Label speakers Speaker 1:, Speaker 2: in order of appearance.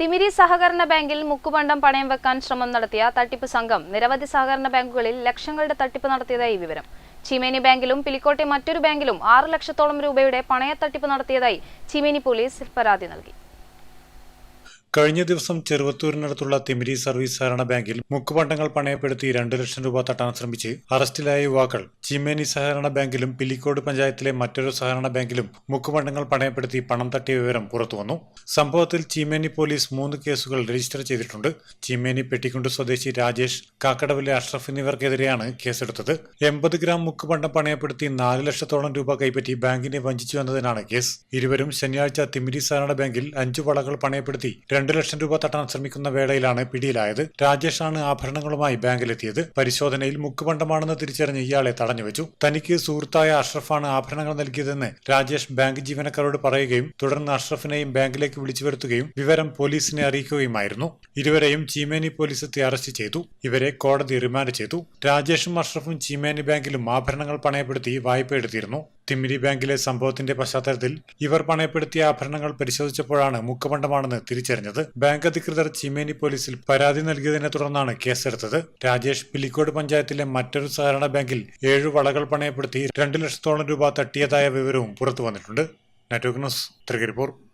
Speaker 1: തിമിരി സഹകരണ ബാങ്കിൽ മുക്കുപണ്ടം പണയം വെക്കാൻ ശ്രമം നടത്തിയ തട്ടിപ്പ് സംഘം നിരവധി സഹകരണ ബാങ്കുകളിൽ ലക്ഷങ്ങളുടെ തട്ടിപ്പ് നടത്തിയതായി വിവരം. ചിമേനി ബാങ്കിലും പിലിക്കോട്ടെ മറ്റൊരു ബാങ്കിലും ആറ് ലക്ഷത്തോളം രൂപയുടെ പണയ തട്ടിപ്പ് നടത്തിയതായി ചിമേനി പോലീസ് പരാതി നൽകി.
Speaker 2: കഴിഞ്ഞ ദിവസം ചെറുവത്തൂരിനടുത്തുള്ള തിമിരി സർവീസ് സഹകരണ ബാങ്കിൽ മുക്കുപണ്ടങ്ങൾ പണയപ്പെടുത്തി രണ്ടു ലക്ഷം രൂപ തട്ടാൻ ശ്രമിച്ച് അറസ്റ്റിലായ യുവാക്കൾ ചിമേനി സഹകരണ ബാങ്കിലും പിലിക്കോട് പഞ്ചായത്തിലെ മറ്റൊരു സഹകരണ ബാങ്കിലും മുക്കുപണ്ടങ്ങൾ പണയപ്പെടുത്തി പണം തട്ടിയ വിവരം പുറത്തുവന്നു. സംഭവത്തിൽ ചിമേനി പോലീസ് മൂന്ന് കേസുകൾ രജിസ്റ്റർ ചെയ്തിട്ടുണ്ട്. ചിമേനി പെട്ടിക്കുണ്ട് സ്വദേശി രാജേഷ് കാക്കടവിലെ അഷ്റഫ് എന്നിവർക്കെതിരെയാണ് കേസെടുത്തത്. എൺപത് ഗ്രാം മുക്കുപണ്ടം പണയപ്പെടുത്തി നാല് ലക്ഷത്തോളം രൂപ കൈപ്പറ്റി ബാങ്കിനെ വഞ്ചിച്ചു എന്നതിനാണ് കേസ്. ഇരുവരും ശനിയാഴ്ച തിമിരി സഹകരണ ബാങ്കിൽ അഞ്ചു വളകൾ പണയപ്പെടുത്തി രണ്ടു ലക്ഷം രൂപ തട്ടാൻ ശ്രമിക്കുന്ന വേളയിലാണ് പിടിയിലായത്. രാജേഷാണ് ആഭരണങ്ങളുമായി ബാങ്കിലെത്തിയത്. പരിശോധനയിൽ മുക്കുപണ്ടമാണെന്ന് തിരിച്ചറിഞ്ഞ് ഇയാളെ തടഞ്ഞുവെച്ചു. തനിക്ക് സുഹൃത്തായ അഷ്റഫാണ് ആഭരണങ്ങൾ നൽകിയതെന്ന് രാജേഷ് ബാങ്ക് ജീവനക്കാരോട് പറയുകയും തുടർന്ന് അഷ്റഫിനെയും ബാങ്കിലേക്ക് വിളിച്ചു വരുത്തുകയും വിവരം പോലീസിനെ അറിയിക്കുകയുമായിരുന്നു. ഇരുവരെയും ചീമേനി പോലീസ് എത്തി അറസ്റ്റ് ചെയ്തു. ഇവരെ കോടതി റിമാൻഡ് ചെയ്തു. രാജേഷും അഷ്റഫും ചീമേനി ബാങ്കിലും ആഭരണങ്ങൾ പണയപ്പെടുത്തി വായ്പ എടുത്തിരുന്നു. തിമിരി ബാങ്കിലെ സംഭവത്തിന്റെ പശ്ചാത്തലത്തിൽ ഇവർ പണയപ്പെടുത്തിയ ആഭരണങ്ങൾ പരിശോധിച്ചപ്പോഴാണ് മുക്കമണ്ഡമാണെന്ന് തിരിച്ചറിഞ്ഞത്. ബാങ്ക് അധികൃതർ ചീമേനി പോലീസിൽ പരാതി നൽകിയതിനെ തുടർന്നാണ് കേസെടുത്തത്. രാജേഷ് പിലിക്കോട് പഞ്ചായത്തിലെ മറ്റൊരു സഹകരണ ബാങ്കിൽ ഏഴ് വളകൾ പണയപ്പെടുത്തി രണ്ടു ലക്ഷത്തോളം രൂപ തട്ടിയതായ വിവരവും പുറത്തു വന്നിട്ടുണ്ട് നെറ്റ്വർക്ക് ന്യൂസ് തൃക്കരിപ്പൂർ.